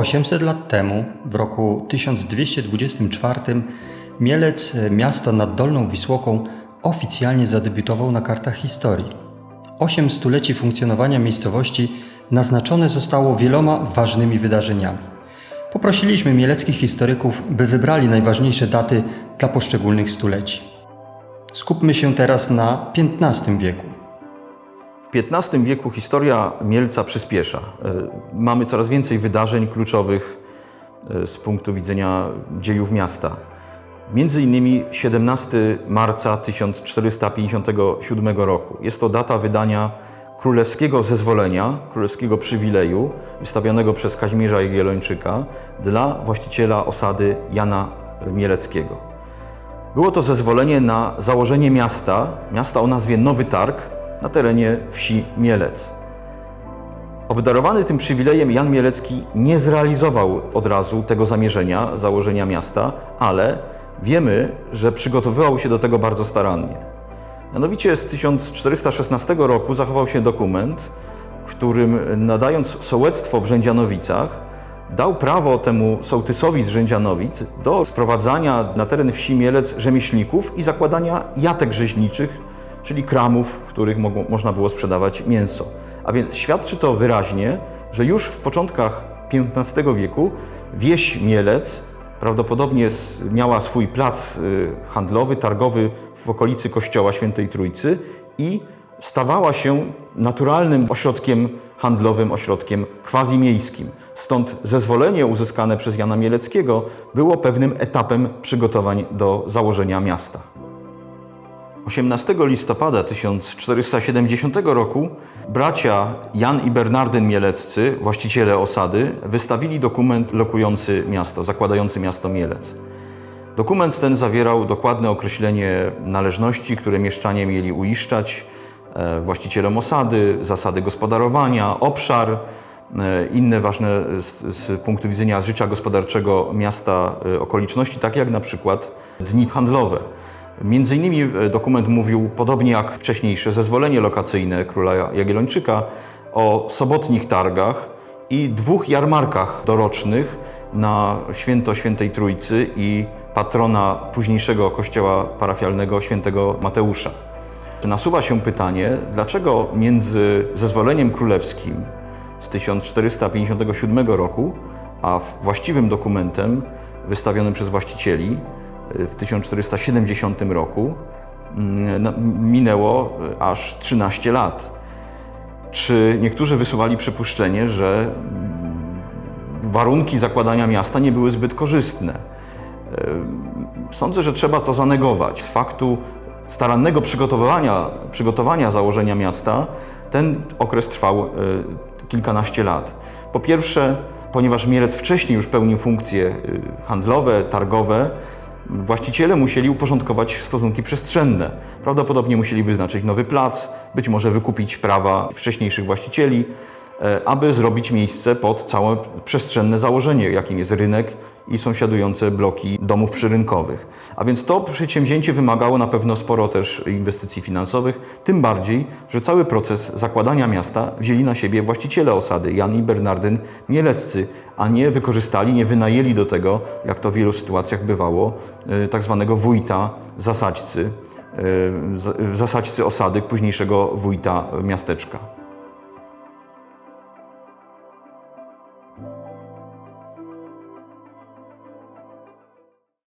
800 lat temu, w roku 1224, Mielec, miasto nad Dolną Wisłoką, oficjalnie zadebiutował na kartach historii. Osiem stuleci funkcjonowania miejscowości naznaczone zostało wieloma ważnymi wydarzeniami. Poprosiliśmy mieleckich historyków, by wybrali najważniejsze daty dla poszczególnych stuleci. Skupmy się teraz na XV wieku. W XV wieku historia Mielca przyspiesza. E, Mamy coraz więcej wydarzeń kluczowych e, z punktu widzenia dziejów miasta. Między innymi 17 marca 1457 roku. Jest to data wydania królewskiego zezwolenia, królewskiego przywileju wystawionego przez Kazimierza Jagiellończyka dla właściciela osady Jana Mieleckiego. Było to zezwolenie na założenie miasta, miasta o nazwie Nowy Targ, na terenie wsi Mielec. Obdarowany tym przywilejem Jan Mielecki nie zrealizował od razu tego zamierzenia założenia miasta, ale wiemy, że przygotowywał się do tego bardzo starannie. Mianowicie z 1416 roku zachował się dokument, którym nadając sołectwo w Rzędzianowicach, dał prawo temu sołtysowi z Rzędzianowic do sprowadzania na teren wsi Mielec rzemieślników i zakładania jatek rzeźniczych, czyli kramów, w których mogło, można było sprzedawać mięso. A więc świadczy to wyraźnie, że już w początkach XV wieku wieś Mielec prawdopodobnie miała swój plac y, handlowy, targowy w okolicy kościoła Świętej Trójcy i stawała się naturalnym ośrodkiem handlowym, ośrodkiem quasi-miejskim. Stąd zezwolenie uzyskane przez Jana Mieleckiego było pewnym etapem przygotowań do założenia miasta. 18 listopada 1470 roku bracia Jan i Bernardyn Mieleccy, właściciele osady, wystawili dokument lokujący miasto, zakładający miasto Mielec. Dokument ten zawierał dokładne określenie należności, które mieszczanie mieli uiszczać e, właścicielom osady, zasady gospodarowania, obszar, e, inne ważne z, z punktu widzenia życia gospodarczego miasta e, okoliczności, takie jak na przykład dni handlowe. Między innymi e, dokument mówił, podobnie jak wcześniejsze zezwolenie lokacyjne króla Jagiellończyka, o sobotnich targach i dwóch jarmarkach dorocznych na święto Świętej Trójcy i patrona późniejszego kościoła parafialnego świętego Mateusza. Nasuwa się pytanie, dlaczego między zezwoleniem królewskim z 1457 roku, a właściwym dokumentem wystawionym przez właścicieli w 1470 roku mm, na- minęło y, aż 13 lat. Czy niektórzy wysuwali przypuszczenie, że mm, warunki zakładania miasta nie były zbyt korzystne? Sądzę, że trzeba to zanegować. Z faktu starannego przygotowania, przygotowania założenia miasta ten okres trwał kilkanaście lat. Po pierwsze, ponieważ Mielec wcześniej już pełnił funkcje handlowe, targowe, właściciele musieli uporządkować stosunki przestrzenne. Prawdopodobnie musieli wyznaczyć nowy plac, być może wykupić prawa wcześniejszych właścicieli, e, aby zrobić miejsce pod całe przestrzenne założenie, jakim jest rynek i sąsiadujące bloki domów przyrynkowych. A więc to przedsięwzięcie wymagało na pewno sporo też inwestycji finansowych, tym bardziej, że cały proces zakładania miasta wzięli na siebie właściciele osady, Jan i Bernardyn Mieleccy, a nie wykorzystali, nie wynajęli do tego, jak to w wielu sytuacjach bywało, e, tak zwanego wójta zasadźcy, e, za- zasadźcy osady, późniejszego wójta miasteczka.